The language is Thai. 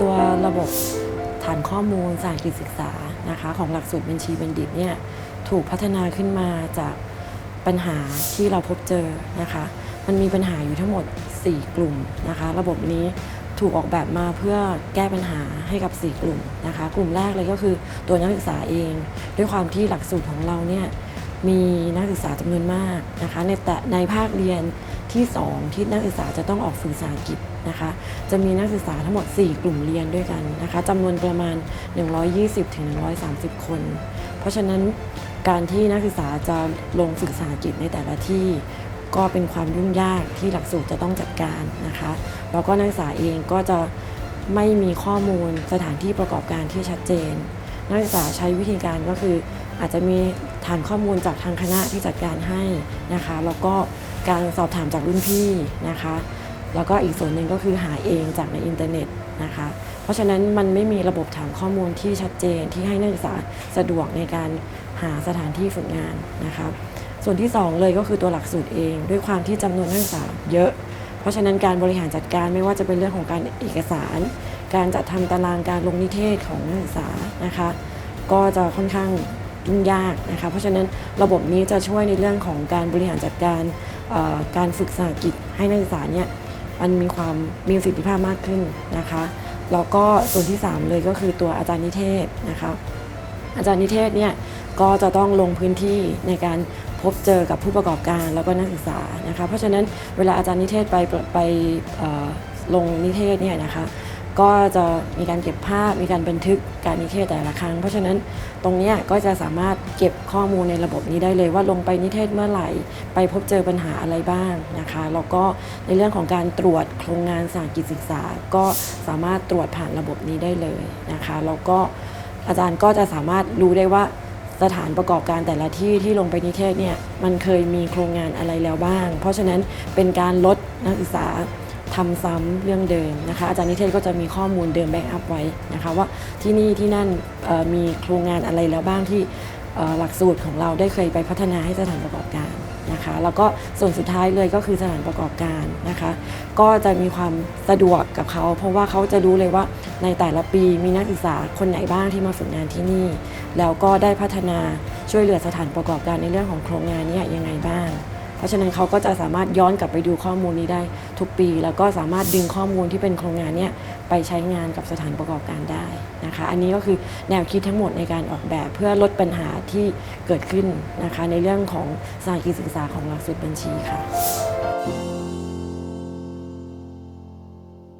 ตัวระบบฐานข้อมูลสารกิจศึกษานะคะของหลักสูตรบัญชีบัณฑิตเนี่ยถูกพัฒนาขึ้นมาจากปัญหาที่เราพบเจอนะคะ มันมีปัญหาอยู่ทั้งหมด 4 กลุ่มนะคะ ระบบนี้ถูกออกแบบมาเพื่อแก้ปัญหาให้กับ 4 กลุ่มนะคะ กลุ่มแรกเลยก็คือตัวนักศึกษาเอง ด้วยความที่หลักสูตรของเราเนี่ยมีนักศึกษาจำนวนมากนะคะในแต่ในภาคเรียน ที่ 2 ที่นักศึกษาจะต้องออกฝึกภาษาอังกฤษนะคะ จะมีนักศึกษาทั้งหมด 4 กลุ่มเรียนด้วยกันนะคะจำนวนประมาณ 120-130 คน เพราะฉะนั้นการที่นักศึกษาจะลงฝึกภาษาอังกฤษในแต่ละที่ ก็เป็นความยุ่งยากที่หลักสูตรจะต้องจัดการนะคะแล้วก็นักศึกษาเองก็จะไม่มีข้อมูลสถานที่ประกอบการที่ชัดเจน นักศึกษาใช้วิธีการก็คืออาจจะมีฐานข้อมูลจากทางคณะที่จัดการให้นะคะ แล้วก็ การสอบถามจากรุ่นพี่นะคะ แล้วก็อีกส่วนหนึ่งก็คือหาเองจากในอินเทอร์เน็ตนะคะ เพราะฉะนั้นมันไม่มีระบบฐานข้อมูลที่ชัดเจนที่ให้นักศึกษาสะดวกในการหาสถานที่ฝึกงานนะคะส่วนที่ 2 เลยก็คือตัวหลักสูตรเอง ด้วยความที่จำนวนนักศึกษาเยอะ เพราะฉะนั้นการบริหารจัดการไม่ว่าจะเป็นเรื่องของการเอกสาร การจัดทำตารางการลงนิเทศของนักศึกษานะคะ ก็จะค่อนข้างยุ่งยากนะคะ เพราะฉะนั้นระบบนี้จะช่วยในเรื่องของการบริหารจัดการ การฝึกภาษาอังกฤษให้นักศึกษาเนี่ยมันมีความมีประสิทธิภาพมากขึ้นนะคะแล้วก็ส่วนที่ 3 เลยก็คือตัวอาจารย์นิเทศนะคะอาจารย์นิเทศเนี่ยก็จะต้องลงพื้นที่ในการพบเจอกับผู้ประกอบการแล้วก็นักศึกษานะคะเพราะฉะนั้นเวลาอาจารย์นิเทศไปไปลงนิเทศเนี่ยนะคะ ก็จะมีการเก็บภาพ มีการบันทึกการนิเทศแต่ละครั้ง เพราะฉะนั้นตรงนี้ก็จะสามารถเก็บข้อมูลในระบบนี้ได้เลยว่าลงไปนิเทศเมื่อไหร่ ไปพบเจอปัญหาอะไรบ้างนะคะ แล้วก็ในเรื่องของการตรวจโครงงานสากิจศึกษา ก็สามารถตรวจผ่านระบบนี้ได้เลยนะคะ แล้วก็อาจารย์ก็จะสามารถรู้ได้ว่าสถานประกอบการแต่ละที่ที่ลงไปนิเทศเนี่ยมันเคยมีโครงงานอะไรแล้วบ้าง เพราะฉะนั้นเป็นการลดนักศึกษา ทำซ้ำเรื่องเดิมนะคะ อาจารย์นิเทศก็จะมีข้อมูลเดิมแบ็กอัพไว้นะคะว่าที่นี่ที่นั่นมีโครงงานอะไรแล้วบ้างที่หลักสูตรของเราได้เคยไปพัฒนาให้สถานประกอบการนะคะแล้วก็ส่วนสุดท้ายเลยก็คือสถานประกอบการนะคะ ก็จะมีความสะดวกกับเขา เพราะว่าเขาจะรู้เลยว่าในแต่ละปีมีนักศึกษาคนไหนบ้างที่มาฝึกงานที่นี่ แล้วก็ได้พัฒนาช่วยเหลือสถานประกอบการในเรื่องของโครงงานนี้ยังไงบ้าง ราะฉะนั้นเขาก็จะสามารถย้อนกลับไปดูข้อมูลนี้ได้ทุกปี แล้วก็สามารถดึงข้อมูลที่เป็นโครงงานเนี้ยไปใช้งานกับสถานประกอบการได้นะคะอันนี้ก็คือแนวคิดทั้งหมดในการออกแบบเพื่อลดปัญหาที่เกิดขึ้นนะคะในเรื่องของสถานกิจศึกษาของหลักสูตรบัญชีค่ะ